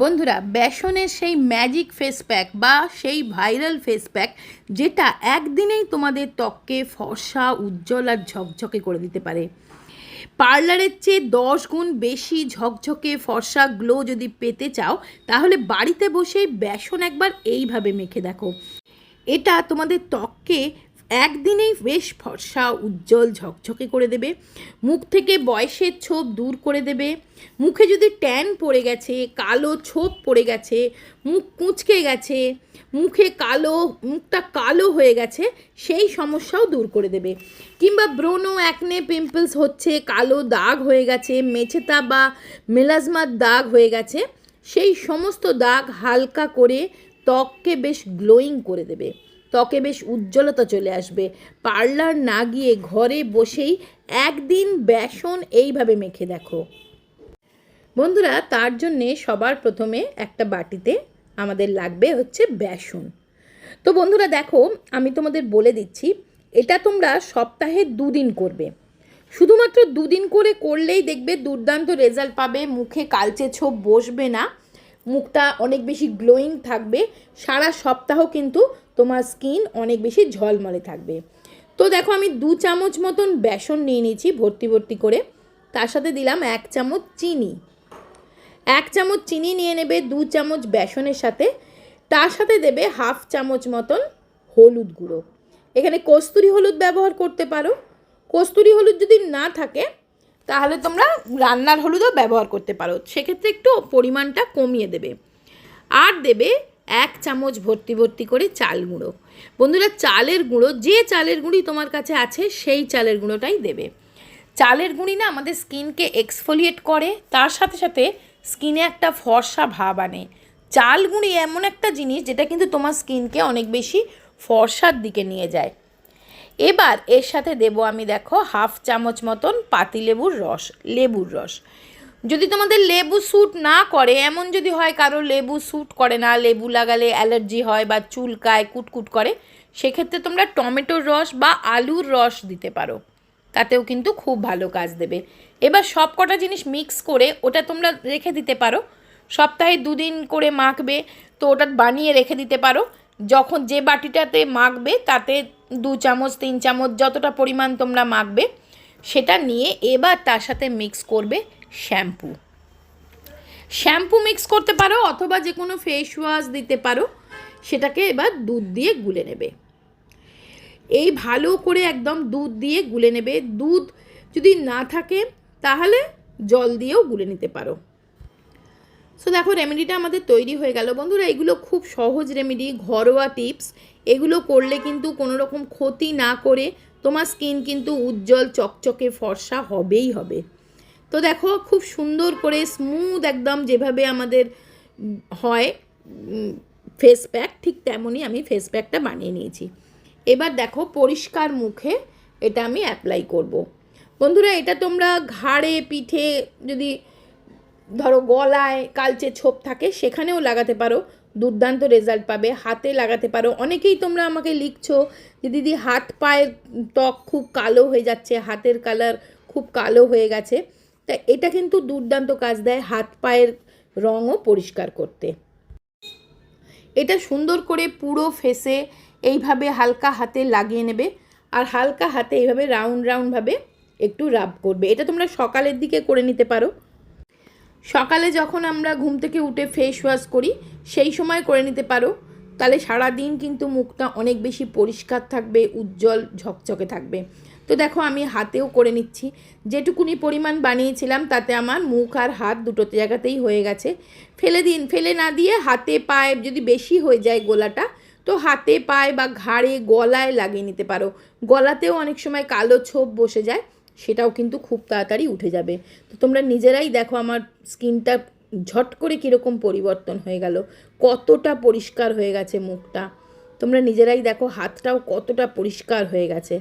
বন্ধুরা, বেসনের সেই ম্যাজিক ফেস প্যাক বা সেই ভাইরাল ফেস প্যাক যেটা একদিনেই তোমাদের ত্বককে ফর্সা, উজ্জ্বল আর ঝকঝকে করে দিতে পারে। পার্লারের চেয়ে দশ গুণ বেশি ঝকঝকে, ফর্সা গ্লো যদি পেতে চাও, তাহলে বাড়িতে বসেই বেসন একবার এইভাবে মেখে দেখো। এটা তোমাদের ত্বককে একদিনেই বেশ ফর্সা, উজ্জ্বল, ঝকঝকে করে দেবে। মুখ থেকে বয়সের ছোপ দূর করে দেবে। মুখে যদি ট্যান পড়ে গেছে, কালো ছোপ পড়ে গেছে, মুখ কুঁচকে গেছে, মুখে কালো, মুখটা কালো হয়ে গেছে, সেই সমস্যাও দূর করে দেবে। কিংবা ব্রোনো অ্যাকনে পিম্পলস হচ্ছে, কালো দাগ হয়ে গেছে, মেছেতা বা মেলাজমার দাগ হয়ে গেছে, সেই সমস্ত দাগ হালকা করে ত্বককে বেশ গ্লোয়িং করে দেবে। ত্বকে বেশ উজ্জ্বলতা চলে আসবে। পার্লার না গিয়ে ঘরে বসেই একদিন বেসন এইভাবে মেখে দেখো। বন্ধুরা, তার জন্যে সবার প্রথমে একটা বাটিতে আমাদের লাগবে হচ্ছে বেসন। তো বন্ধুরা, দেখো, আমি তোমাদের বলে দিচ্ছি, এটা তোমরা সপ্তাহে দুদিন করবে। শুধুমাত্র দুদিন করে করলেই দেখবে দুর্দান্ত রেজাল্ট পাবে, মুখে কালচে ছোপ বসবে না, মুখটা অনেক বেশি গ্লোয়িং থাকবে। সারা সপ্তাহ কিন্তু তোমার স্কিন অনেক বেশি ঝলমলে থাকবে। তো দেখো আমি দু চামচ মতন বেসন নিয়ে নিয়েছি ভর্তি ভর্তি করে। তার সাথে দিলাম এক চামচ চিনি। এক চামচ চিনি নিয়ে নেবে দু চামচ বেসনের সাথে। তার সাথে দেবে হাফ চামচ মতন হলুদ গুঁড়ো। এখানে কস্তুরি হলুদ ব্যবহার করতে পারো। কস্তুরি হলুদ যদি না থাকে, তাহলে তোমরা রান্নার হলুদও ব্যবহার করতে পারো। সেক্ষেত্রে একটু পরিমাণটা কমিয়ে দেবে। আর দেবে এক চামচ ভর্তি ভর্তি করে চাল গুঁড়ো। বন্ধুরা, চালের গুঁড়ো, যে চালের গুঁড়ি তোমার কাছে আছে, সেই চালের গুঁড়োটাই দেবে। চালের গুঁড়ি না আমাদের স্কিনকে এক্সফোলিয়েট করে, তার সাথে সাথে স্কিনে একটা ফর্সা ভাব আনে। চাল গুঁড়ি এমন একটা জিনিস যেটা কিন্তু তোমার স্কিনকে অনেক বেশি ফর্সার দিকে নিয়ে যায়। এবার এর সাথে দেব আমি, দেখো, হাফ চামচ মতন পাতিলেবুর রস, লেবুর রস। যদি তোমাদের লেবু স্যুট না করে, এমন যদি হয় কারও লেবু স্যুট করে না, লেবু লাগালে অ্যালার্জি হয় বা চুলকায়, কুটকুট করে, সেক্ষেত্রে তোমরা টমেটোর রস বা আলুর রস দিতে পারো। তাতেও কিন্তু খুব ভালো কাজ দেবে। এবার সব কটা জিনিস মিক্স করে ওটা তোমরা রেখে দিতে পারো। সপ্তাহে দুদিন করে মাখবে, তো ওটা বানিয়ে রেখে দিতে পারো। যখন যে বাটিটাতে মাখবে, তাতে দু চামচ, তিন চামচ যতটা পরিমাণ তোমরা মাখবে সেটা নিয়ে এবার তার সাথে মিক্স করবে শ্যাম্পু শ্যাম্পু মিক্স করতে পারো অথবা যে কোনো ফেস ওয়াশ দিতে পারো, সেটাকে এবার দুধ দিয়ে গুলে নেবে। এই ভালো করে একদম দুধ দিয়ে গুলে নেবে। দুধ যদি না থাকে, তাহলে জল দিয়েও গুলে নিতে পারো। সো দেখো রেমেডিটা আমাদের তৈরি হয়ে গেল। বন্ধুরা, এগুলো খুব সহজ রেমেডি ঘরোয়া টিপস এগুলো করলে কিন্তু কোনো রকম ক্ষতি না করে তোমার স্কিন কিন্তু উজ্জ্বল, চকচকে, ফর্সা হবেই হবে। তো দেখো, খুব সুন্দর করে স্মুথ একদম যেভাবে আমাদের হয় ফেস প্যাক ঠিক তেমনই আমি ফেস প্যাকটা বানিয়ে নিয়েছি। এবার দেখো, পরিষ্কার মুখে এটা আমি অ্যাপ্লাই করব। বন্ধুরা, এটা তোমরা ঘাড়ে, পিঠে যদি ধরো গলায়, কালচে ছোপ থাকে, সেখানেও লাগাতে পারো। দুর্দান্ত রেজাল্ট পাবে। হাতে লাগাতে পারো। অনেকেই তোমরা আমাকে লিখছো যে, দিদি, হাত পায়ের ত্বক খুব কালো হয়ে যাচ্ছে, হাতের কালার খুব কালো হয়ে গেছে। তা এটা কিন্তু দুর্দান্ত কাজ দেয় হাত পায়ের রঙও পরিষ্কার করতে। এটা সুন্দর করে পুরো ফেসে এইভাবে হালকা হাতে লাগিয়ে নেবে আর হালকা হাতে এইভাবে রাউন্ড রাউন্ডভাবে একটু রাব করবে। এটা তোমরা সকালের দিকে করে নিতে পারো। সকালে যখন আমরা ঘুম থেকে উঠে ফেস ওয়াশ করি, সেই সময় করে নিতে পারো। তাহলে সারা দিন কিন্তু মুখটা অনেক বেশি পরিষ্কার থাকবে, উজ্জ্বল ঝকঝকে থাকবে। তো দেখো, আমি হাতেও করে নিচ্ছি। যেটুকুনি পরিমাণ বানিয়েছিলাম, তাতে আমার মুখ আর হাত দুটো জায়গাতেই হয়ে গেছে। ফেলে দিন, ফেলে না দিয়ে হাতে পায়ে যদি বেশি হয়ে যায় গোলাটা, তো হাতে পায়ে বা ঘাড়ে গলায় লাগিয়ে নিতে পারো। গলাতেও অনেক সময় কালো ছোপ বসে যায়। সেটাও কিন্তু খুব তাড়াতাড়ি উঠে যাবে। তো তোমরা নিজেরাই দেখো আমার স্কিনটা ঝট করে কীরকম পরিবর্তন হয়ে গেল, কতটা পরিষ্কার হয়ে গেছে মুখটা। তোমরা নিজেরাই দেখো হাতটাও কতটা পরিষ্কার হয়ে গেছে।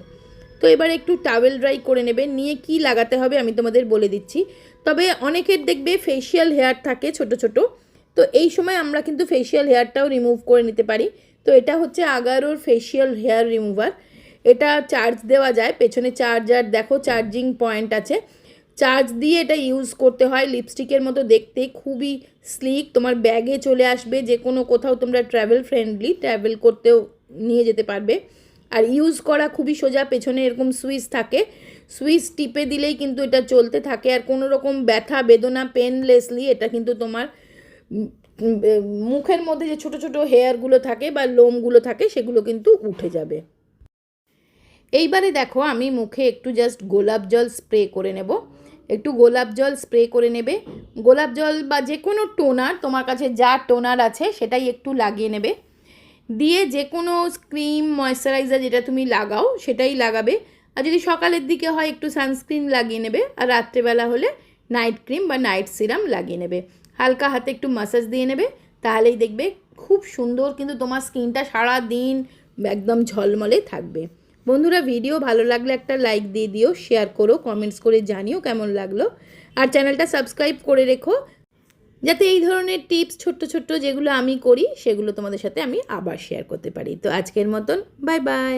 তো এবার একটু টাওয়েল ড্রাই করে নেবে, নিয়ে কি লাগাতে হবে আমি তোমাদের বলে দিচ্ছি। তবে অনেকের দেখবে ফেসিয়াল হেয়ার থাকে ছোট ছোট। তো এই সময় আমরা কিন্তু ফেসিয়াল হেয়ারটাও রিমুভ করে নিতে পারি। তো এটা হচ্ছে আগারোর ফেসিয়াল হেয়ার রিমুভার এটা চার্জ দেওয়া যায়, পেছনে চার্জার দেখো চার্জিং পয়েন্ট আছে। চার্জ দিয়ে এটা ইউজ করতে হয় লিপস্টিকের মতো দেখতে, খুবই স্লিক তোমার ব্যাগে চলে আসবে, যে কোনো কোথাও তোমরা ট্রাভেল ফ্রেন্ডলি ট্রাভেল করতেও নিয়ে যেতে পারবে। আর ইউজ করা খুবই সোজা, পেছনে এরকম সুইচ থাকে। সুইচ টিপে দিলেই কিন্তু এটা চলতে থাকে, আর কোনো রকম ব্যথা, বেদনা পেনলেসলি এটা কিন্তু তোমার মুখের মধ্যে যে ছোট ছোট হেয়ারগুলো থাকে বা লোমগুলো থাকে, সেগুলো কিন্তু উঠে যাবে। এইবারে দেখো আমি মুখে একটু জাস্ট গোলাপ জল স্প্রে করে নেব। একটু গোলাপ জল স্প্রে করে নেবে। গোলাপ জল বা যে কোনো টোনার তোমার কাছে যা টোনার আছে সেটাই একটু লাগিয়ে নেবে। দিয়ে যে কোনো ক্রিম ময়শ্চারাইজার যেটা তুমি লাগাও সেটাই লাগাবে। আর যদি সকালের দিকে হয় একটু সানস্ক্রিন লাগিয়ে নেবে। আর রাত্রেবেলা হলে নাইট ক্রিম বা নাইট সিরাম লাগিয়ে নেবে। হালকা হাতে একটু মাসাজ দিয়ে নেবে। তাহলেই দেখবে খুব সুন্দর কিন্তু তোমার স্কিনটা সারা দিন একদম ঝলমলে থাকবে। বন্ধুরা ভিডিও ভালো লাগলে একটা লাইক দিয়ে দিও শেয়ার করো কমেন্টস করে জানিও কেমন লাগল। আর চ্যানেলটা সাবস্ক্রাইব করে রেখো, যাতে এই ধরনের টিপস ছোট্ট ছোট্ট যেগুলো আমি করি, সেগুলো তোমাদের সাথে আমি আবার শেয়ার করতে পারি। তো আজকের মতন বাই বাই